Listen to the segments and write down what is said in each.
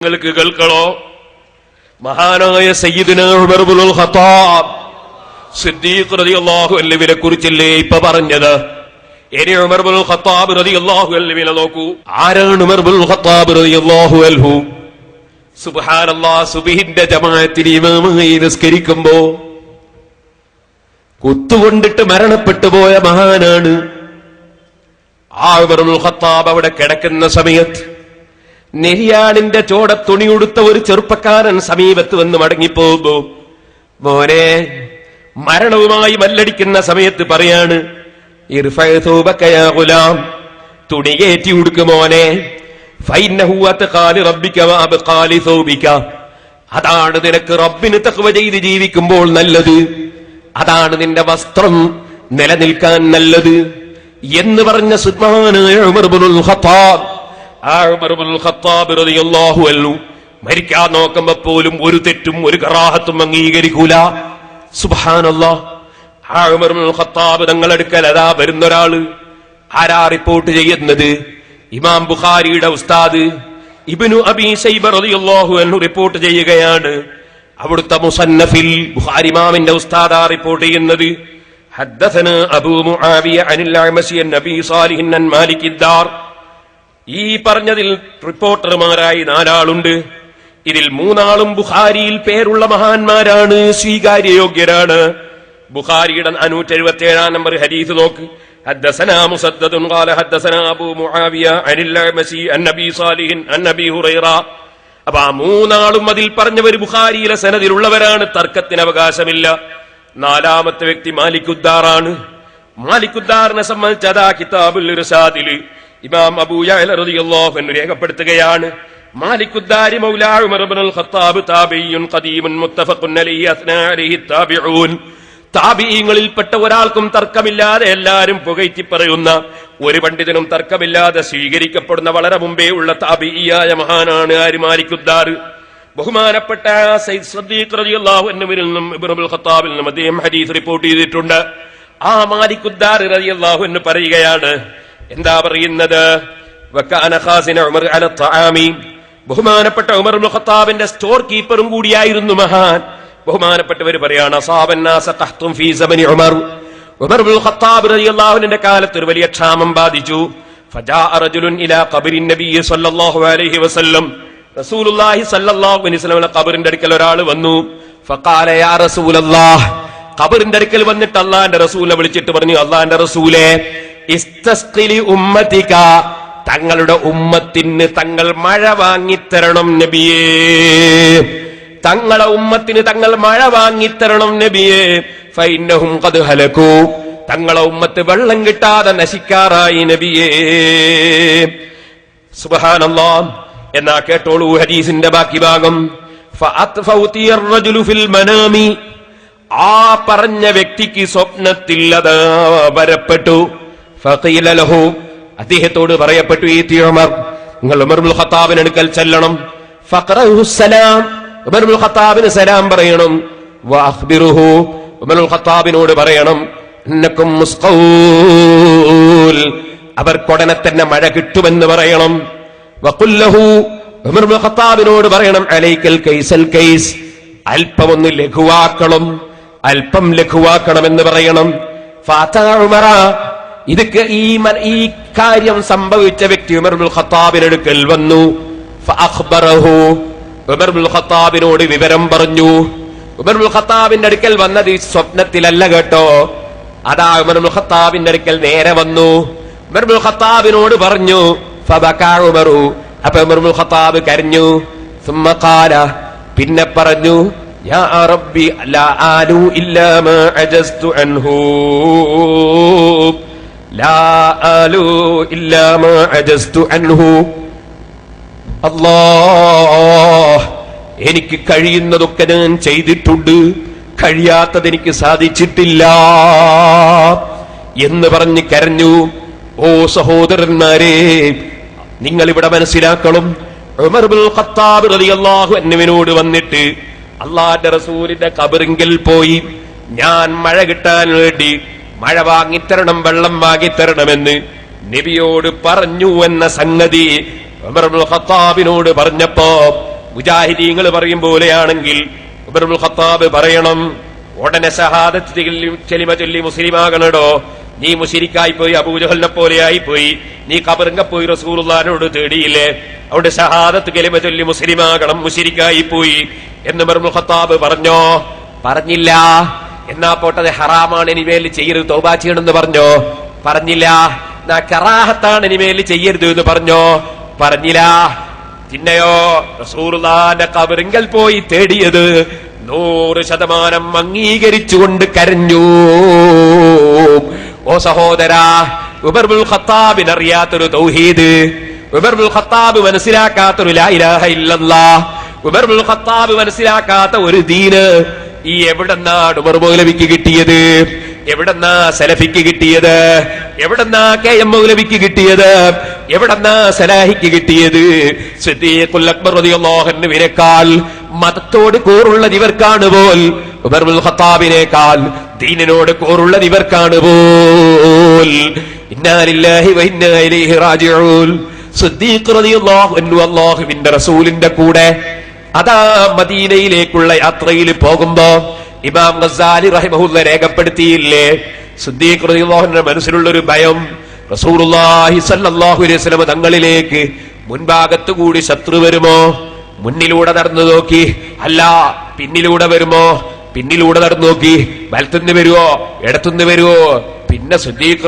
നിങ്ങൾക്ക് കേൾക്കണോ? മഹാനായ സയ്യിദിനെ കുറിച്ചല്ലേ ഇപ്പൊ പറഞ്ഞത്? ഇനി ഉമർ ഇബ്നുൽ ഖത്താബ് റളിയല്ലാഹു അൻഹുവിനെ നോക്കൂ. ആരാണ് ഉമർ ഖത്താബ് ഖത്താബ് റളിയല്ലാഹു അൻഹു? സുബ്ഹാനല്ലാഹ് സുബ്ഹിന്റെ ജമാഅത്തിന് ഇമാമായി നിസ്കരിക്കുമ്പോ കുത്തുകൊണ്ടിട്ട് മരണപ്പെട്ടു പോയ മഹാനാണ് ആ ഉമർബുൽ ഖത്താബ് അവിടെ കിടക്കുന്ന സമയത്ത് നെരിയാണിന്റെ ചോട തുണിയുടുത്ത ഒരു ചെറുപ്പക്കാരൻ സമീപത്ത് വന്ന് മടങ്ങിപ്പോകുമ്പോ മോനെ മരണവുമായി മല്ലടിക്കുന്ന സമയത്ത് പറയാണ് ഗുലാം തുണി കയറ്റി ഉടുക്ക് മോനെ. അതാണ് നിനക്ക് റബ്ബിന് തഖ്വ ചെയ്ത് ജീവിക്കുമ്പോൾ നല്ലത്. അതാണ് നിന്റെ വസ്ത്രം നിലനിൽക്കാൻ നല്ലത്. എന്ന് പറഞ്ഞ ഖത്താബ് ആ ഉമർ ഇബ്നുൽ ഖത്താബ് റളിയല്ലാഹു അൻഹു മരിക്കാൻ നോക്കുമ്പോ പോലും ഒരു തെറ്റും ഒരു കറാഹത്തും അംഗീകരിക്കൂല സുബ്ഹാനല്ലാഹ് ആ ഉമർ ഇബ്നുൽ ഖത്താബ് തങ്ങളെടുക്കൽ അതാ വരുന്ന ഒരാള് ആരാ റിപ്പോർട്ട് ചെയ്യുന്നത് ഇമാം ബുഖാരിയുടെ ഉസ്താദ് ഇബ്നു അബീ ശൈബ റളിയല്ലാഹു അൻഹു റിപ്പോർട്ട് ചെയ്യുകയാണ് അവിടുത്തെ മുസന്നഫിൽ ബുഖാരി ഇമാമിന്റെ ഉസ്താദാ റിപ്പോർട്ട് ചെയ്യുന്നത് حدثنا أبو معاوية عن الأعمش عن أبي صالح عن مالك الدار ഈ പറഞ്ഞതിൽ റിപ്പോർട്ടർമാരായി നാലാളുണ്ട് ഇതിൽ മൂന്നാളും ബുഖാരിയിൽ പേരുള്ള മഹാന്മാരാണ് സ്വീകാര്യയോഗ്യരാണ് ബുഖാരിയുടെ അനൂറ്റി എഴുപത്തി ഏഴാം നമ്പർ ഹരീസ് നോക്ക് حدثنا مسدد قال حدثنا أبو معاوية عن الأعمشي عن أبي صالح عن أبي هريرة അപ്പൊ ആ മൂന്നാളും അതിൽ പറഞ്ഞവർ ബുഖാരിയിലെ സനദിലുള്ളവരാണ് തർക്കത്തിന് അവകാശമില്ല നാലാമത്തെ വ്യക്തി മാലിക്കുദ്ദാറാണ് മാലിക്കുദ്ദാറിനെ സംബന്ധിച്ച് അതാ കിതാബുൽ ഇർഷാദില് ഇമാം അബൂ യഅല റളിയല്ലാഹു അൻഹു രേഖപ്പെടുത്തുകയാണ് മാലിക്കുദ്ദാരി മൗലാ ഉമർ ഇബ്നുൽ ഖത്താബ് മുത്തഫഖുൻ അലൈഹി അസ്നാ താബിഊൻ ഒരാൾക്കും തർക്കമില്ലാതെ എല്ലാവരും പുകഴ്ത്തി പറയുന്ന ഒരു പണ്ഡിതനും തർക്കമില്ലാതെ സ്വീകരിക്കപ്പെടുന്ന വളരെ മുമ്പേ ഉള്ള താബിയായ മഹാനാണ് ആര് മാലിക്കുദ്ദാർ ബഹുമാനപ്പെട്ട സയ്യിദ് സദ്ദീഖ് റളിയല്ലാഹു നിന്നും ഇബ്നുൽ അദ്ദേഹം ഹദീസ് റിപ്പോർട്ട് ചെയ്തിട്ടുണ്ട്. ആ മാലിക്കുദ്ദാർ റളിയല്ലാഹു എന്ന് പറയുകയാണ് എന്താ പറയുന്നത്? ബഹുമാനപ്പെട്ട ഉമർ മുഖത്താബിന്റെ ഖത്താബിന്റെ സ്റ്റോർ കീപ്പറും കൂടിയായിരുന്നു മഹാൻ. ബഹുമാനപ്പെട്ടവർ പറയാണ് ഉമർ. ഉമർ ഖത്താബ് കാലത്ത് ഒരു വലിയ ക്ഷാമം ബാധിച്ചു. ഖബറിന്റെ അടുക്കൽ ഒരാൾ വന്നു. ഖബറിന്റെ അടുക്കൽ വന്നിട്ട് അള്ളാന്റെ റസൂലിനെ വിളിച്ചിട്ട് പറഞ്ഞു അള്ളാന്റെ റസൂലേ ഇസ്തസ്കിലി ഉമ്മതിക തങ്ങളുടെ ഉമ്മത്തിന് തങ്ങൾ മഴ വാങ്ങിത്തരണം നബിയേ. തങ്ങളെ ഉമ്മത്തിന് തങ്ങൾ മഴ വാങ്ങിത്തരണം നബിയേ. ഫൈനഹും കത് ഹലക്കൂ. തങ്ങളെ ഉമ്മത്ത് വെള്ളം കിട്ടാതെ നശിക്കാറായി നബിയേ. സുബഹാനല്ലോ. എന്നാ കേട്ടോളൂ ഹരീസിന്റെ ബാക്കി ഭാഗം. ആ പറഞ്ഞ വ്യക്തിക്ക് സ്വപ്നത്തിൽ അത് വരപ്പെട്ടു. ലഹു. അദ്ദേഹത്തോട് പറയപ്പെട്ടു ഈ തിയമർ നിങ്ങൾ ഉമർബുൽ ഖത്താബിന് അടുക്കൽ ചെല്ലണം. സലാം. ഉമർബുൽ ഖത്താബിന് സലാം പറയണം. വഅഖ്ബിറുഹു. ഉമറുൽ ഖത്താബിനോട് പറയണം മുസ്ഖൂൽ. അവർക്കൊടനെ തന്നെ മഴ കിട്ടുമെന്ന് പറയണം. വഖുല്ലഹു ഉമർബുൽ ഖത്താബിനോട് പറയണം അലൈക്കൽ കൈസൽ കൈസ്. അല്പമൊന്ന് ലഘുവാക്കണം. അല്പം ലഘുവാക്കണമെന്ന് പറയണം. ഫാത്താ ഉമറ. ഇതൊക്കെ ഈ ഈ കാര്യം സംഭവിച്ച വ്യക്തി ഉമർബുൽ ഖത്താബിനടുക്കൽ വന്നു. ഉമർബുൽ ഖത്താബിനോട് വിവരം പറഞ്ഞു. ഉമർബുൽ ഖത്താബിന്റെ അടുക്കൽ വന്നത് ഈ സ്വപ്നത്തിലല്ല കേട്ടോ. അതാ ഉമർബുൽ ഖത്താബിന്റെ അടുക്കൽ നേരെ വന്നു. ഉമർബുൽ ഖത്താബിനോട് പറഞ്ഞു ഉമറു. അപ്പൊ ഉമർബുൽ ഖത്താബ് കരഞ്ഞു. സുമ്മക്കാല പിന്നെ പറഞ്ഞു യാ റബ്ബി ലാ ആലു ഇല്ലാ മാ അജസ്തു അൻഹൂ. എനിക്ക് കഴിയുന്നതൊക്കെ ഞാൻ ചെയ്തിട്ടുണ്ട്. കഴിയാത്തത് എനിക്ക് സാധിച്ചിട്ടില്ല. എന്ന് പറഞ്ഞ് കരഞ്ഞു. ഓ സഹോദരന്മാരെ നിങ്ങൾ ഇവിടെ മനസ്സിലാക്കണം അൻഹുവിനോട് വന്നിട്ട് അള്ളാന്റെ റസൂലിന്റെ കബറിങ്കിൽ പോയി ഞാൻ മഴ കിട്ടാൻ വേണ്ടി മഴ വാങ്ങിത്തരണം വെള്ളം വാങ്ങിത്തരണമെന്ന് നബിയോട് പറഞ്ഞു എന്ന സംഗതി ഖത്താബിനോട് പറഞ്ഞപ്പോ മുജാഹിദീങ്ങൾ പറയും പോലെയാണെങ്കിൽ ഉമറുൽ ഖത്താബ് പറയണം ഉടനെ സഹാദത്ത് ചെലിമ ചൊല്ലി മുസ്ലിമാകണടോ. നീ മുഷിരിക്കായി പോയി അബൂജഹലിനെ പോലെയായി പോയി. നീ കബറിങ്ക പോയി റസൂലുള്ളാനോട് തേടിയില്ലേ. അവിടെ ഷഹാദത്ത് കെലിമ ചൊല്ലി മുസ്ലിമാകണം മുഷിരിക്കായി പോയി. എന്ന് ഉമറുൽ ഖത്താബ് പറഞ്ഞോ? പറഞ്ഞില്ല. എന്നാ പോട്ടത് ഹറാമാണ് ഇനിമേൽ ചെയ്യരുത്. തോബാ ചെയ്യണമെന്ന് പറഞ്ഞോ? പറഞ്ഞില്ല. കറാഹത്താണ് ഇനിമേൽ ചെയ്യരുത് എന്ന് പറഞ്ഞോ? പറഞ്ഞില്ല. പിന്നെയോ റസൂറുല്ലാന്റെ കബറിങ്കൽ പോയി തേടിയത് നൂറ് ശതമാനം അംഗീകരിച്ചുകൊണ്ട് കരഞ്ഞു. ഓ സഹോദരാ ഉബർബുൽ ഖത്താബിന് അറിയാത്തൊരു തൗഹീദ്. ഉബർബുൽ ഖത്താബ് മനസ്സിലാക്കാത്തൊരു ലാ ഇലാഹ ഇല്ലല്ലാ. ഉബർബുൽ ഖത്താബ് മനസ്സിലാക്കാത്ത ഒരു ദീന് ഈ എവിടെന്നാ ഉമർ മൗലവിക്ക് കിട്ടിയത്? എവിടെന്നാ സലഫിക്ക് കിട്ടിയത്? എവിടെന്നാ കെ എം മൗലവിക്ക് കിട്ടിയത്? എവിടെന്നാ സലാഹിക്ക് കിട്ടിയത്? റളിയല്ലാഹുവിനേക്കാൾ മതത്തോട് കൂറുള്ളത് ഇവർക്കാണ് പോൽ. ഉമറുൽ ഖത്താബിനേക്കാൾ ദീനിനോട് കൂറുള്ളത് ഇവർക്കാണ് പോൽ. ഇന്നാലില്ലാഹി വ ഇലൈഹി റാജിഊൻ. സിദ്ദീഖ് റളിയല്ലാഹു അൻഹു അല്ലാഹുവിന്റെ റസൂലിന്റെ കൂടെ അതാ മദീനയിലേക്കുള്ള യാത്രയിൽ പോകുമ്പോ ഇമാം ഗസാലി റഹിമഹുല്ല രേഖപ്പെടുത്തിയില്ലേ? സിദ്ദീഖ് മനസ്സിലുള്ള ഒരു ഭയം സ്വല്ലല്ലാഹു അലൈഹി തങ്ങളിലേക്ക് മുൻഭാഗത്തു കൂടി ശത്രു വരുമോ? മുന്നിലൂടെ നടന്നു നോക്കി അല്ല പിന്നിലൂടെ വരുമോ? പിന്നിലൂടെ നടന്നു നോക്കി വലത്തുനിന്ന് വരുവോ? ഇടത്തുനിന്ന് വരുവോ? പിന്നെ സിദ്ദീഖ്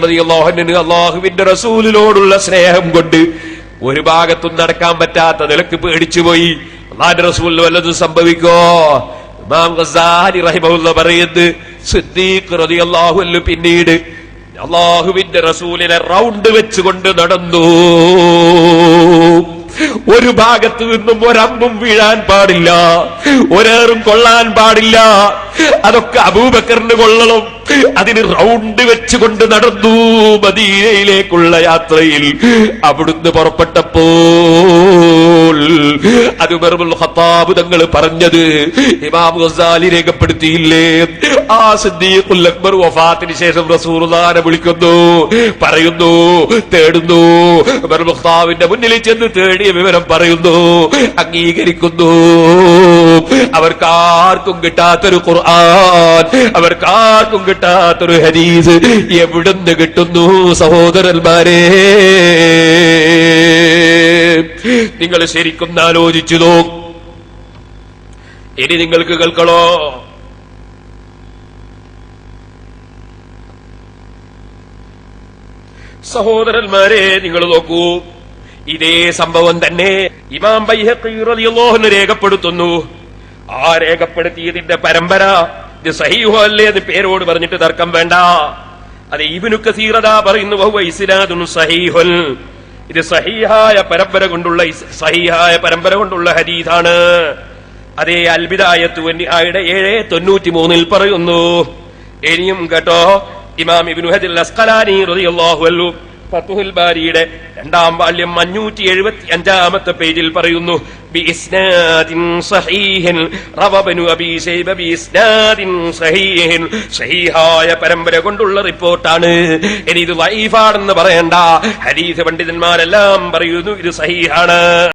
അള്ളാഹുവിന്റെ റസൂലിനോടുള്ള സ്നേഹം കൊണ്ട് ഒരു ഭാഗത്തും നടക്കാൻ പറ്റാത്ത നിലയ്ക്ക് പേടിച്ചുപോയി അള്ളാന്റെ റസൂലിന് വല്ലതും സംഭവിക്കോ ഇമാം ഗസാലി റഹിമഹുല്ല പറയുന്നത് സിദ്ദീഖ് റളിയല്ലാഹു അൻഹു പിന്നീട് അള്ളാഹുവിന്റെ റസൂലിനെ റൗണ്ട് വെച്ചുകൊണ്ട് നടന്നു. ഒരു ഭാഗത്ത് നിന്നും ഒരമ്പും വീഴാൻ പാടില്ല ഒരേറും കൊള്ളാൻ പാടില്ല. അതൊക്കെ അബൂബക്കറിന് കൊള്ളണം അതിന് റൗണ്ട് വെച്ചുകൊണ്ട് നടന്നു മദീനയിലേക്കുള്ള യാത്രയിൽ അവിടുന്ന് പുറപ്പെട്ടപ്പോൾ അത് ഖത്താബ് തങ്ങൾ പറഞ്ഞത് ഇമാം ഗസാലി രേഖപ്പെടുത്തിയില്ലേ? ആ സിദ്ദീഖുൽ അക്ബർ വഫാത്തിന് ശേഷം റസൂലുള്ളാഹിനെ വിളിക്കുന്നു പറയുന്നു തേടുന്നു. ഖത്താബിന്റെ മുന്നിൽ ചെന്ന് തേടിയ വിവരം പറയുന്നു അംഗീകരിക്കുന്നു. അവർക്കാർക്കും കിട്ടാത്തൊരു ഖുർആൻ അവർക്കാർക്കും കിട്ടാത്തൊരു ഹരീസ് എവിടുന്ന് കിട്ടുന്നു സഹോദരന്മാരെ? നിങ്ങൾ ശരിക്കും ആലോചിച്ചു ഇനി നിങ്ങൾക്ക് കേൾക്കണോ? സഹോദരന്മാരെ നിങ്ങൾ നോക്കൂ. ഇതേ സംഭവം തന്നെ ഇമാം ബൈഹഖി രേഖപ്പെടുത്തുന്നു. ആ രേഖപ്പെടുത്തിയതിന്റെ പരമ്പര ഇത് സഹീഹോ അല്ലേ അത് പേരോട് പറഞ്ഞിട്ട് തർക്കം വേണ്ട. അത് ഇബ്നു കസീറത പറയുന്നു വഹുവ ഇസ്നാദുൻ സഹീഹുൽ ഇത് സഹീഹായ പരമ്പര കൊണ്ടുള്ള സഹീഹായ പരമ്പര കൊണ്ടുള്ള ഹരീതാണ് അതേ അൽബിദായത്തു ആയുടെ ഏഴ് തൊണ്ണൂറ്റി മൂന്നിൽ പറയുന്നു. ഇനിയും കേട്ടോ ഇമാം ഇബ്നു ഹജൽ അസ്കലാനി റളിയല്ലാഹു അൻഹു ഫത്തുഹുൽ ബാരിയുടെ രണ്ടാം വാള്യം അഞ്ഞൂറ്റി എഴുപത്തി അഞ്ചാമത്തെ പേജിൽ പറയുന്നു ഇസ്നാദിൻ സഹീഹിൻ റവബനു അബീ ശൈബ ബി ഇസ്നാദിൻ സഹീഹിൻ. സഹീഹായ പരമ്പര കൊണ്ടുള്ള റിപ്പോർട്ടാണ്. ഇനി ഇത് വൈഫാണെന്ന് പറയണ്ട. ഹദീസ് പണ്ഡിതന്മാരെല്ലാം പറയുന്നു ഇത് സഹീഹാണ്.